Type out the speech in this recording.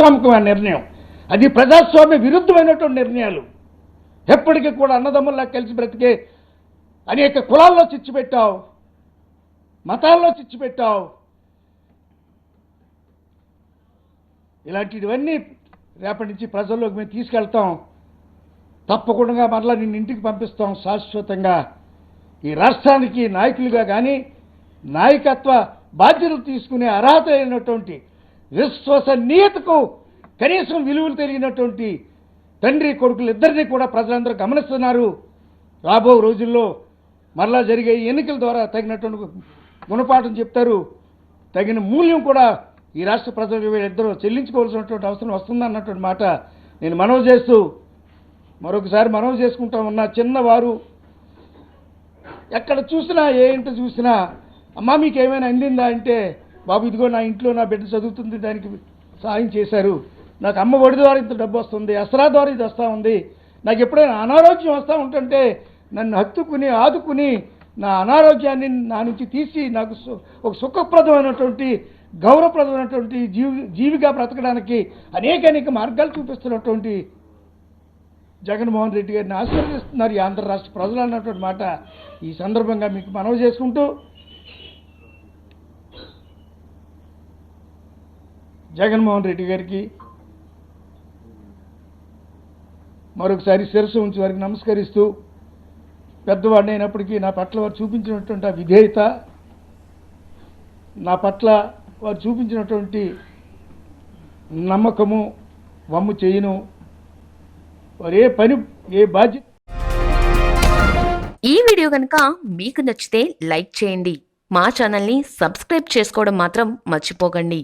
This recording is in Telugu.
ప్రజాస్వామికమైన నిర్ణయం. అది ప్రజాస్వామ్య విరుద్ధమైనటువంటి నిర్ణయాలు. ఎప్పటికీ కూడా అన్నదమ్ముల్లా కలిసి బ్రతికే అనేక కులాల్లో చిచ్చు పెట్టావు మతాల్లో చిచ్చు పెట్టావు. ఇలాంటివన్నీ రేపటి నుంచి ప్రజల్లోకి మేము తీసుకెళ్తాం. తప్పకుండా మరలా నిన్ను ఇంటికి పంపిస్తాం శాశ్వతంగా. ఈ రాష్ట్రానికి నాయకులుగా కానీ నాయకత్వ బాధ్యతలు తీసుకునే అర్హత అయినటువంటి విశ్వసనీయతకు కనీసం విలువలు తెలియనటువంటి తండ్రి కొడుకులు ఇద్దరిని కూడా ప్రజలందరూ గమనిస్తున్నారు. రాబో రోజుల్లో మరలా జరిగే ఎన్నికల ద్వారా తగినటువంటి గుణపాఠం చెప్తారు. తగిన మూల్యం కూడా ఈ రాష్ట్ర ప్రజలు వీళ్ళిద్దరూ చెల్లించుకోవాల్సినటువంటి అవసరం వస్తుందన్నటువంటి మాట నేను మనవి చేస్తూ మరొకసారి మనవి చేసుకుంటా ఉన్న. చిన్నవారు ఎక్కడ చూసినా ఏ ఇంట చూసినా అమ్మా మీకు ఏమైనా అందిందా? అంటే బాబు ఇదిగో నా ఇంట్లో నా బిడ్డ చదువుతుంది దానికి సాయం చేశారు. నాకు అమ్మ ఒడి ద్వారా ఇంత డబ్బు వస్తుంది అసరా ద్వారా ఇది వస్తూ ఉంది. నాకు ఎప్పుడైనా అనారోగ్యం వస్తూ ఉంటుంటే నన్ను హత్తుకుని ఆదుకుని నా అనారోగ్యాన్ని నా నుంచి తీసి నాకు సు- ఒక సుఖప్రదమైనటువంటి గౌరవప్రదమైనటువంటి జీవి జీవిగా బ్రతకడానికి అనేక అనేక మార్గాలు చూపిస్తున్నటువంటి జగన్మోహన్ రెడ్డి గారిని ఆశీర్వదిస్తున్నారు ఈ ఆంధ్ర రాష్ట్ర ప్రజలు అన్నటువంటి మాట. ఈ సందర్భంగా మీకు మనవి చేసుకుంటూ జగన్మోహన్ రెడ్డి గారికి మరొకసారి శిరస్సు ఉంచి వారికి నమస్కరిస్తూ పెద్దవాడిని అయినప్పటికీ నా పట్ల వారు చూపించినటువంటి ఆ విధేయత నా పట్ల వారు చూపించినటువంటి నమ్మకము వమ్ము చేయను. వారు ఏ పని ఏ బాధ్యత ఈ వీడియో కనుక మీకు నచ్చితే లైక్ చేయండి. మా ఛానల్ని సబ్స్క్రైబ్ చేసుకోవడం మాత్రం మర్చిపోకండి.